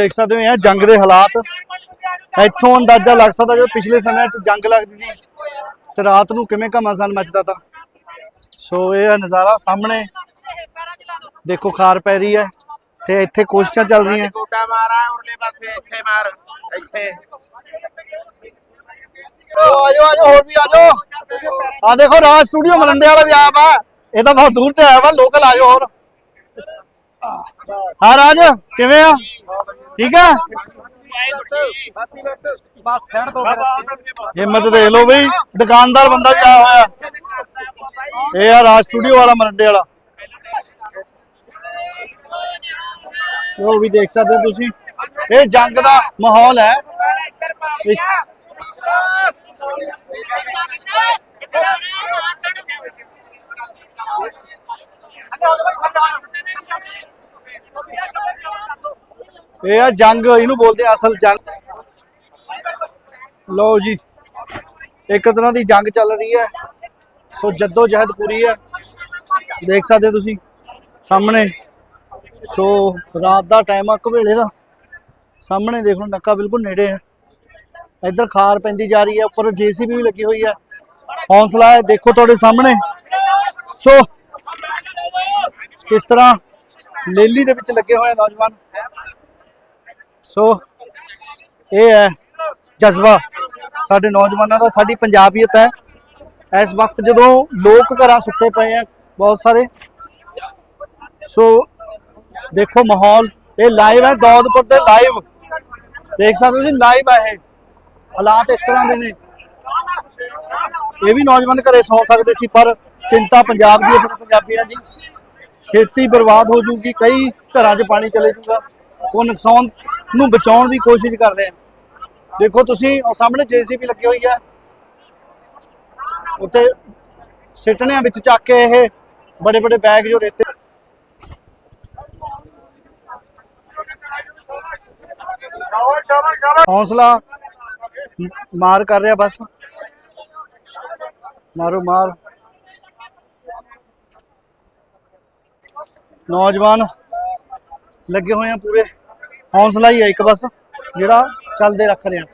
ਦੇਖ ਸਕਦੇ ਹੋ ਇਹ ਜੰਗ ਦੇ ਹਾਲਾਤ। ਇੱਥੋਂ ਅੰਦਾਜ਼ਾ ਲੱਗ ਸਕਦਾ ਕਿ ਪਿਛਲੇ ਸਮਿਆਂ 'ਚ ਜੰਗ ਲੱਗਦੀ ਸੀ ਤੇ ਰਾਤ ਨੂੰ ਕਿਵੇਂ ਘਮਾਸਾਨ ਮੱਚਦਾ ਤਾ। ਸੋ ਇਹ ਨਜ਼ਾਰਾ ਸਾਹਮਣੇ। ਦੇਖੋ ਖਾਰ ਪੈ ਰਹੀ ਹੈ ਤੇ ਇੱਥੇ ਕੋਸ਼ਿਸ਼ਾਂ ਚੱਲ ਰਹੀਆਂ। ਗੋਡਾ ਮਾਰਾ ਉਰਲੇ ਪਾਸੇ ਇੱਥੇ ਮਾਰ ਇੱਥੇ। ਆਜੋ ਆਜੋ ਹੋਰ ਵੀ ਆਜੋ। ਆ ਦੇਖੋ ਰਾਜ ਸਟੂਡੀਓ ਮਲੰਡੇ ਵਾਲਾ ਵੀ ਆਇਆ ਵਾ। ਇਹ ਤਾਂ ਬਹੁਤ ਦੂਰ ਤੇ ਆਇਆ ਵਾ ਲੋਕਲ ਆਜੋ ਹੋਰ। ਹਾਂ ਰਾਜ ਕਿਵੇਂ ਆ? ਠੀਕ ਆ? ਬਸ ਛੱਡ ਦੋ ਹਿੰਮਤ ਦੇਖ ਲਓ ਬਈ, ਦੁਕਾਨਦਾਰ ਬੰਦਾ ਵੀ ਆਇਆ ਹੋਇਆ? ਇਹ ਆ ਰਾਜ ਸਟੂਡੀਓ ਵਾਲਾ, ਮਰੰਡੇ ਵਾਲਾ। ਉਹ ਵੀ ਦੇਖ ਸਕਦੇ ਹੋ ਤੁਸੀਂ। ਇਹ ਜੰਗ ਦਾ ਮਾਹੌਲ ਹੈ। ਇਸ ਇਹ ਆ ਜੰਗ, ਇਹਨੂੰ ਬੋਲਦੇ ਆ ਅਸਲ ਜੰਗ। ਲਓ ਜੀ, ਇੱਕ ਤਰ੍ਹਾਂ ਦੀ ਜੰਗ ਚੱਲ ਰਹੀ ਹੈ। ਸੋ ਜੱਦੋ ਜਹਿਦ ਪੂਰੀ ਹੈ। ਦੇਖ ਸਕਦੇ ਹੋ ਤੁਸੀਂ, ਸਾਹਮਣੇ। ਸੋ ਰਾਤ ਦਾ ਟਾਈਮ ਆ, ਘਵੇਲੇ ਦਾ। ਸਾਹਮਣੇ ਦੇਖ ਲਓ, ਨੱਕਾ ਬਿਲਕੁਲ ਨੇੜੇ ਹੈ। ਇੱਧਰ ਖਾਰ ਪੈਂਦੀ ਜਾ ਰਹੀ ਹੈ, ਉੱਪਰ ਜੀਸੀਬੀ ਵੀ ਲੱਗੀ ਹੋਈ ਹੈ। ਹੌਸਲਾ ਹੈ, ਦੇਖੋ ਤੁਹਾਡੇ ਸਾਹਮਣੇ। ਸੋ ਕਿਸ ਤਰ੍ਹਾਂ ਲੇਲੀ ਦੇ ਵਿੱਚ ਲੱਗੇ ਹੋਏ ਨੌਜਵਾਨ। ਸੋ ਇਹ ਹੈ ਜਜ਼ਬਾ। ਸਾਡੇ ਨੌਜਵਾਨਾਂ ਦਾ, ਸਾਡੀ ਪੰਜਾਬੀਅਤ ਹੈ। ਇਸ ਵਕਤ ਜਦੋਂ ਲੋਕ ਘਰਾਂ ਸੁੱਤੇ ਪਏ ਆ, ਬਹੁਤ ਸਾਰੇ। ਸੋ ਦੇਖੋ ਮਾਹੌਲ, ਇਹ ਲਾਈਵ ਹੈ ਦੌਦਪੁਰ ਦੇ ਲਾਈਵ ਦੇਖ ਸਕਦੇ ਹੋ ਜੀ ਲਾਈਵ ਹੈ ਇਹ। ਹਾਲਾਤ ਇਸ ਤਰ੍ਹਾਂ ਦੇ ਨੇ। ਇਹ ਵੀ ਨੌਜਵਾਨ ਘਰੇ ਸੌ ਸਕਦੇ ਸੀ, ਪਰ ਚਿੰਤਾ ਪੰਜਾਬ ਦੀ ਆਪਣੇ ਪੰਜਾਬੀਆਂ ਦੀ। ਖੇਤੀ ਬਰਬਾਦ ਹੋ ਜੂਗੀ ਕਈ ਘਰਾਂ 'ਚ ਪਾਣੀ ਚਲੇ ਜੂਗਾ ਉਹ ਨੁਕਸਾਨ ਨੂੰ ਬਚਾਉਣ ਦੀ ਕੋਸ਼ਿਸ਼ ਕਰ ਰਹੇ ਆ। ਦੇਖੋ ਤੁਸੀਂ, ਉਹ ਸਾਹਮਣੇ ਜੀਸੀਬੀ ਲੱਗੀ ਹੋਈ ਹੈ ਉੱਤੇ ਸਿੱਟਣਿਆਂ ਵਿੱਚ ਚੱਕ ਕੇ ਇਹ ਬੜੇ ਬੜੇ ਬੈਗ ਜੋ ਰੇਤੇ ਹੌਸਲਾ ਮਾਰ ਕਰ ਰਿਹਾ ਬਸ। ਮਾਰੋ, ਮਾਰ। ਨੌਜਵਾਨ ਲੱਗੇ ਹੋਏ ਆ ਪੂਰੇ। ਹੌਸਲਾ ਹੀ ਹੈ ਇੱਕ ਬਸ ਜਿਹੜਾ ਚੱਲਦੇ ਰੱਖ ਰਿਹਾ।